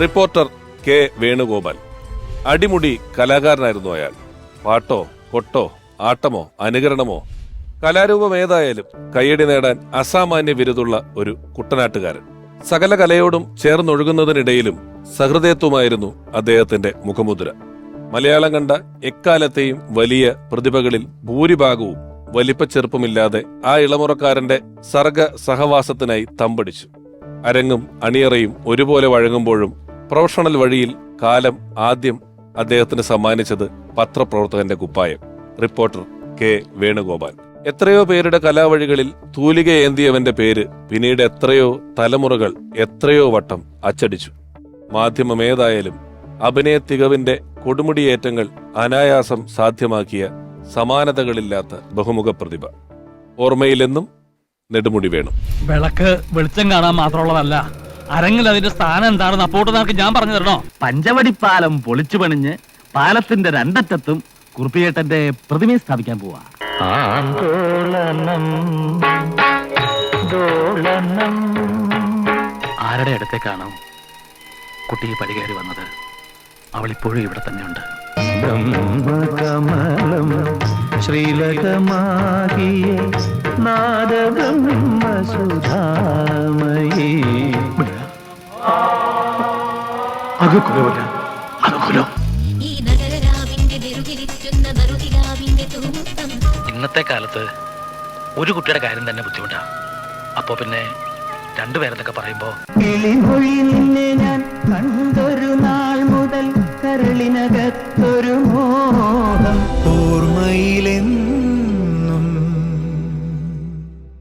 Reporter K Venugopal. അടിമുടി കലാകാരനായിരുന്നു അയാൾ. പാട്ടോ കൊട്ടോ ആട്ടമോ അനുകരണമോ കലാരൂപം ഏതായാലും കയ്യടി നേടാൻ അസാമാന്യ വിരുതുള്ള ഒരു കുട്ടനാട്ടുകാരൻ. സകല കലയോടും ചേർന്നൊഴുകുന്നതിനിടയിലും സഹൃദയത്വമായിരുന്നു അദ്ദേഹത്തിന്റെ മുഖമുദ്ര. മലയാളം കണ്ട എക്കാലത്തെയും വലിയ പ്രതിഭകളിൽ ഭൂരിഭാഗവും വലിപ്പച്ചെറുപ്പമില്ലാതെ ആ ഇളമുറക്കാരന്റെ സർഗ സഹവാസത്തിനായി തമ്പടിച്ചു. അരങ്ങും അണിയറയും ഒരുപോലെ വഴങ്ങുമ്പോഴും പ്രൊഫഷണൽ വഴിയിൽ കാലം ആദ്യം അദ്ദേഹത്തിന് സമ്മാനിച്ചത് പത്രപ്രവർത്തകന്റെ കുപ്പായം. Reporter K. വേണുഗോപാൽ. എത്രയോ പേരുടെ കലാവഴികളിൽ തൂലിക ഏന്തിയവന്റെ പേര് പിന്നീട് എത്രയോ തലമുറകൾ എത്രയോ വട്ടം അച്ചടിച്ചു. മാധ്യമമേതായാലും അഭിനയ തികവിന്റെ കൊടുമുടിയേറ്റങ്ങൾ അനായാസം സാധ്യമാക്കിയ സമാനതകളില്ലാത്ത ബഹുമുഖ പ്രതിഭ. ഓർമ്മയിലെന്നും നെടുമുടി വേണം. വിളക്ക് വെളിച്ചം കാണാൻ മാത്രമുള്ളതല്ല അരങ്ങിൽ അതിന്റെ സ്ഥാനം എന്താണെന്ന് അപ്പോട്ട് ഞാൻ പറഞ്ഞു തരണോ? പഞ്ചവടി പാലം പൊളിച്ചു പണിഞ്ഞ് പാലത്തിന്റെ രണ്ടറ്റത്തും കുറുപ്പിയേട്ടന്റെ പ്രതിമയെ സ്ഥാപിക്കാൻ പോവാ. ആരുടെ അടുത്തേക്കാണ് കുട്ടി പടികേറി വന്നത്? അവൾ ഇപ്പോഴും ഇവിടെ തന്നെയുണ്ട്. ബ്രഹ്മകമലം ശ്രീലകമാകിയ നാദബ്രഹ്മസുധാമയീ നറുകിരാവിന്റെ തൂത്തം ഇന്നത്തെ കാലത്ത് ഒരു കുട്ടിയുടെ കാര്യം തന്നെ ബുദ്ധിമുട്ടാ. അപ്പോ പിന്നെ രണ്ടുപേരെന്നൊക്കെ പറയുമ്പോ ഞാൻ കണ്ടൊരു നാൾ മുതൽ കരളിനകത്തൊരു മോഹം. ഓർമ്മയിലെന്നും